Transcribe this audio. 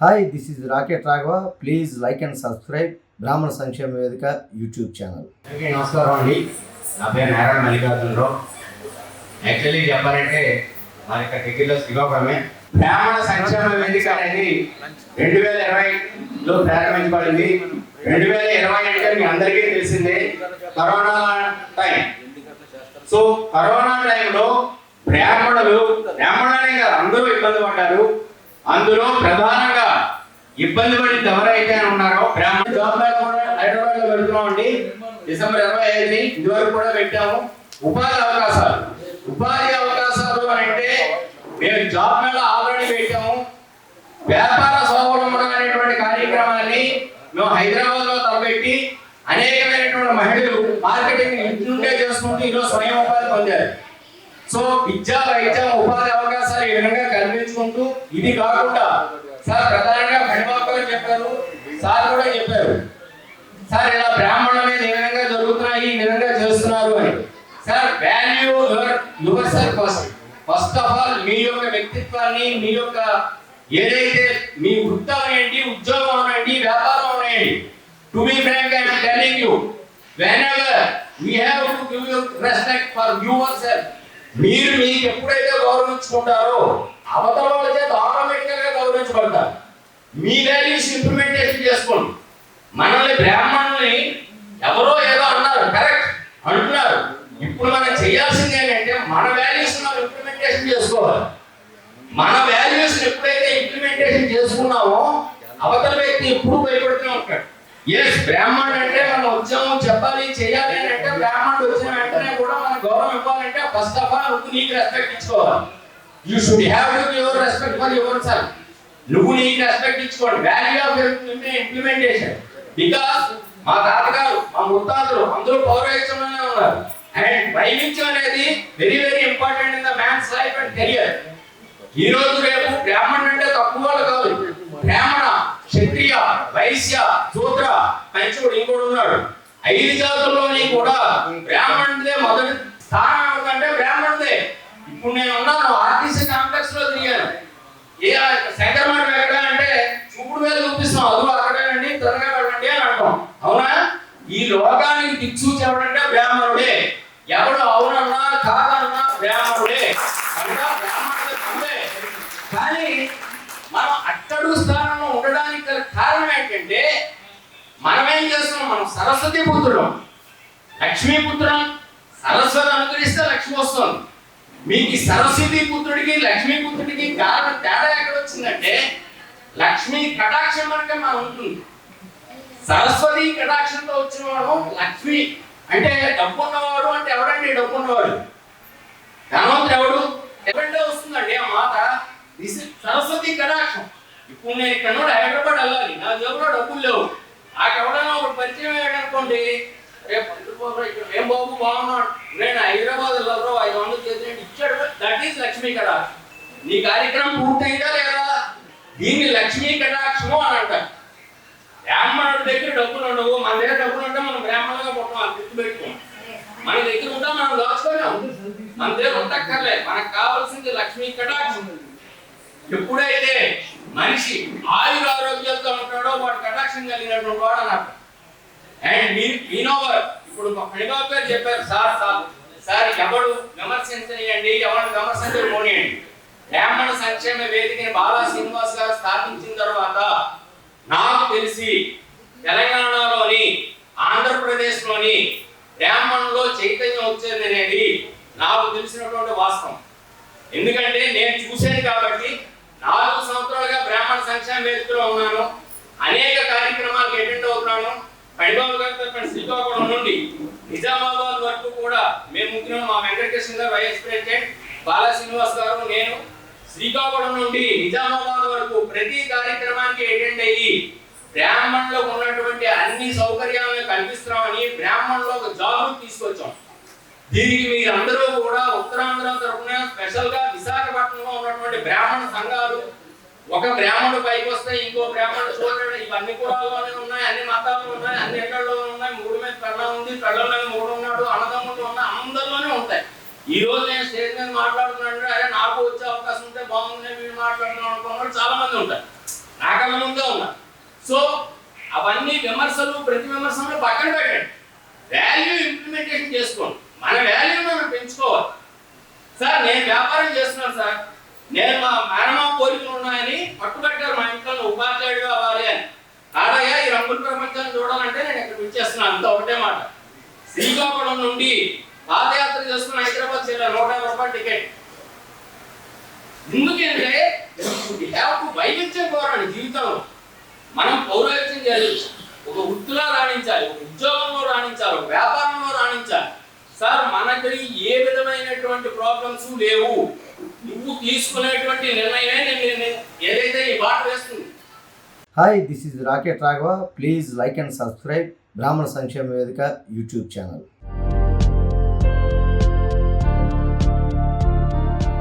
Hi this is rocket Raghava please like and subscribe Brahmana Sankshema Vedika YouTube channel నమస్కారం అండి. నా పేరు Narayana Mallikarjunarao actually చెప్పాలంటే మా యొక్క టికెట్లో శ్రీకాకుళమే. బ్రాహ్మణ సంక్షేమ వేదిక అనేది రెండు వేల ఇరవైలో ప్రారంభించబడింది. రెండు వేల ఇరవై అంటే మీ అందరికీ తెలిసిందే కరోనా టైం. సో కరోనా టైంలో బ్రాహ్మణులు బ్రాహ్మణులనే కాదు అందరూ ఇబ్బంది పడ్డారు. అందులో ప్రధానంగా ఇబ్బంది పడింది ఎవరైతే ఉన్నారో బ్రాహ్మణ జాబ్ కూడా హైదరాబాద్లో పెడుతున్నామండి డిసెంబర్ ఇరవై ఐదుని ఇదివరకు కూడా పెట్టాము. ఉపాధి అవకాశాలు. ఉపాధి అవకాశాలు అని అంటే మేము జాబ్ మేళ ఆల్రెడీ పెట్టాము. వ్యాపార స్వావలంబన అనేటువంటి కార్యక్రమాన్ని మేము హైదరాబాద్లో తలపెట్టి అనేకమైనటువంటి మహిళలు మార్కెటింగ్ ఇంటి చేసుకుంటూ ఈరోజు స్వయం ఉపాధి పొందారు. సో విద్యా వైద్యం ఉపాధి అవకాశాలు ఈ విధంగా కల్పించుకుంటూ ఇది కాకుండా సార్ ప్రధానంగా ఫణిబాబు చెప్పారు. సార్ కూడా చెప్పారు. సార్ ఇలా బ్రాహ్మణమే ఈ విధంగా జరుగుతున్నాయి ఈ విధంగా చేస్తున్నారు అని. Sir value your yourself first first of all మీ యొక్క వ్యక్తిత్వాన్ని మీ యొక్క ఏదైతే మీ వృత్తం ఏంటి ఉద్యోగం అవనండి వ్యాపారం అవనండి to be frank I am when you whenever we have to give you respect for yourself మీరు మీకు ఎప్పుడైతే గౌరవించుకుంటారో అవతల వాళ్ళ చేత ఆటోమేటిక్గా గౌరవించబడతారు. మీ వాల్యూస్ ఇంప్లిమెంటేషన్ చేసుకోండి. మనల్ని బ్రాహ్మణుల్ని ఎవరో ఏదో అన్నారు కరెక్ట్ అంటున్నారు. ఇప్పుడు మనం చేయాల్సింది ఏంటంటే మన వాల్యూస్ మనం ఇంప్లిమెంటేషన్ చేసుకోవాలి. మన వాల్యూస్ ఎప్పుడైతే ఇంప్లిమెంటేషన్ చేసుకున్నామో అవతల వ్యక్తి ఎప్పుడు భయపడుతూనే ఉంటాడు. ఎస్ బ్రాహ్మణ్ అంటే మనం ఉద్యమం చెప్పాలి చేయాలి అని అంటే బ్రాహ్మణుడు వచ్చిన వెంటనే కూడా మనం గౌరవం ఇవ్వాలంటే ఫస్ట్ ఆఫ్ ఆల్ నీకు రెస్పెక్ట్ ఇచ్చుకోవాలి. You should have to your respect for yourself నువ్వు నీకు రెస్పెక్ట్ ఇచ్చుకోండి. వాల్యూ ఆఫ్ ఇంప్లిమెంటేషన్ బికాస్ మా తాతగారు మా ముత్తాతలు అందరూ పౌరహిత్యంలోనే ఉన్నారు. అండ్ వైవిధ్యం అనేది very very important in the man's life and career ఈ రోజు రేపు బ్రాహ్మణ్ అంటే తక్కువ వాళ్ళు కాదు. బ్రాహ్మణ క్షత్రియ వైశ్య శూద్ర పంచుడు ఇంకోడు ఉన్నాడు. ఐదు జాతుల్లోని కూడా బ్రాహ్మణుడే మొదటి స్థానం అంటే బ్రాహ్మణుడే. ఇప్పుడు నేను ఉన్నాను ఆర్టీసీ కాంప్లెక్స్లో తిరిగాను. ఏ శంకరమఠం ఎక్కడ అంటే చూపుడు మీద చూపిస్తాం అదుగు అక్కడేనండి త్వరగా వెళ్ళండి అని అంటాం. అవునా? ఈ లోకానికి దిక్సూచి ఎవడంటే బ్రాహ్మణుడే. ఎవడు అవునన్నా కాదన్నా బ్రాహ్మణుడే. కానీ మనం అట్టడు స్థానంలో ఉండడానికి గల కారణం ఏంటంటే మనమేం చేస్తున్నాం? మనం సరస్వతి పుత్రులం. లక్ష్మీ పుత్రం సరస్వతి అనుగ్రహిస్తే లక్ష్మి వస్తుంది. మీకు సరస్వతి పుత్రుడికి లక్ష్మీ పుత్రుడికి కారణం తేడా ఎక్కడ వచ్చిందంటే లక్ష్మీ కటాక్షం మనకే మనం ఉంటుంది. సరస్వతి కటాక్షంతో వచ్చిన వాడు లక్ష్మి. అంటే డబ్బు ఉన్నవాడు అంటే ఎవరండి డబ్బు ఉన్నవాడు ధనవంతుడు ఎవడు? ఎవరంటే వస్తుందండి ఆ మాట. దిస్ సరస్వతి కటాక్షం. ఇప్పుడు నేను ఇక్కడ నుండి హైదరాబాద్ వెళ్ళాలి. నా జేబులో డబ్బులు లేవు. నాకు ఎవడైనా ఒకటి పరిచయం అయ్యాడు అనుకోండి ఏం బాబు బాగున్నాడు. నేను హైదరాబాద్ వెళ్ళరు ఐదు వందలు చేసి ఇచ్చాడు దట్ ఈస్ లక్ష్మీ కటాక్షం. నీ కార్యక్రమం పూర్తయిందా లేదా? దీన్ని లక్ష్మీ కటాక్షము అని అంటారు. బ్రాహ్మణుడి దగ్గర డబ్బులు ఉండవు. మన దగ్గర డబ్బులు ఉంటే మనం బ్రాహ్మణులుగా పుట్టాం అది గుర్తుపెట్టుకోం మన దగ్గర ఉంటాం మనం దాచుకోలేం. మన దగ్గర ఉండక్కర్లే. మనకు కావాల్సింది లక్ష్మీ కటాక్షం. ఎప్పుడైతే మనిషి ఆయుర ఆరోగ్యాలతో ఉంటాడో వాడు కటాక్షం కలిగినటువంటి వాడు అన్నట్టు అండ్ మీనోవర్ ఇప్పుడు మా ఫణిబాబు గారు చెప్పారు. సార్ సార్ సార్ ఎవడు విమర్శించనియండి ఎవరు విమర్శించకపోనియండి బ్రాహ్మణ సంక్షేమ వేదికని బాలా శ్రీనివాస్ గారు స్థాపించిన తర్వాత నాకు తెలిసి తెలంగాణలోని ఆంధ్రప్రదేశ్లోని బ్రాహ్మణులో చైతన్యం వచ్చేది అనేది నాకు తెలిసినటువంటి వాస్తవం. ఎందుకంటే నేను చూశాను కాబట్టి నాలుగు సంవత్సరాలుగా బ్రాహ్మణ సంక్షేమ వేదికలో ఉన్నాను. అనేక కార్యక్రమాలకు అటెండ్ అవుతున్నాను. పైబాబు గారి తరఫున శ్రీకాకుళం నుండి నిజామాబాద్ వరకు కూడా మేము ముగ్గురం మా వెంకటకృష్ణ గారు వైఎస్ ప్రెసిడెంట్ బాలా శ్రీనివాస్ గారు నేను శ్రీకాకుళం నుండి నిజామాబాద్ వరకు ప్రతి కార్యక్రమానికి అటెండ్ అయ్యి బ్రాహ్మణులకు ఉన్నటువంటి అన్ని సౌకర్యాలను కల్పిస్తున్నామని బ్రాహ్మణులు ఒక జాబ్ తీసుకొచ్చాం. దీనికి మీరందరూ కూడా ఉత్తరాంధ్ర తరఫున స్పెషల్గా విశాఖపట్నంలో ఉన్నటువంటి బ్రాహ్మణ సంఘాలు ఒక బ్రాహ్మణుడు పైకి వస్తే ఇంకో బ్రాహ్మణుడు చూడండి ఇవన్నీ కులాల్లోనే ఉన్నాయి అన్ని మతాల్లో ఉన్నాయి అన్ని ఎక్కడలో ఉన్నాయి. మూడు మీద పెళ్ళ ఉంది పెళ్ళ మీద మూడు ఉన్నాడు అన్నదమ్ముడు ఉన్నాయి అందరిలోనే ఉంటాయి. ఈ రోజు నేను స్టేజ్ మీద మాట్లాడుతున్నాను అరే నాకు వచ్చే అవకాశం ఉంటే బాగుంది వీళ్ళు మాట్లాడుతున్నాను అనుకున్నాడు చాలా మంది ఉంటారు. నాకన్నా ముందే ఉన్నారు. సో అవన్నీ విమర్శలు ప్రతి విమర్శలు పక్కన పెట్టండి. వాల్యూ ఇంప్లిమెంటేషన్ చేసుకోండి. మన వాల్యూ మనం పెంచుకోవాలి. సార్ నేను వ్యాపారం చేస్తున్నాను సార్. నేను మా మేనమా కోరికలు ఉన్నాయని పట్టుబట్టారు మా ఇంట్లో ఉపాధ్యాయుడు అవ్వాలి అని. అలాగే ఈ రంగుల ప్రపంచాన్ని చూడాలంటే నేను ఇక్కడ విచ్చేస్తున్నాను అంత ఒకటే మాట. శ్రీకాకుళం నుండి పాదయాత్ర చేస్తున్న హైదరాబాద్ జిల్లా నూట యాభై రూపాయల టికెట్. ఎందుకంటే హ్యావ్ వైవిధ్యం కోరాలి జీవితంలో మనం పౌరోహిత్యం చేయాలి. ఒక వృత్తిలో రాణించాలి ఒక ఉద్యోగంలో రాణించాలి ఒక వ్యాపారంలో రాణించాలి. సార్ మనకి ఏ విధమైనటువంటి ప్రాబ్లమ్స్ లేవు. నువ్వు తీసుకునేటువంటి నిర్ణయమే నేను ఏదైతే ఈ బాట వేస్తుంది. Hi this is rocket Raghava please like and subscribe Brahmana Sankshema Vedika YouTube channel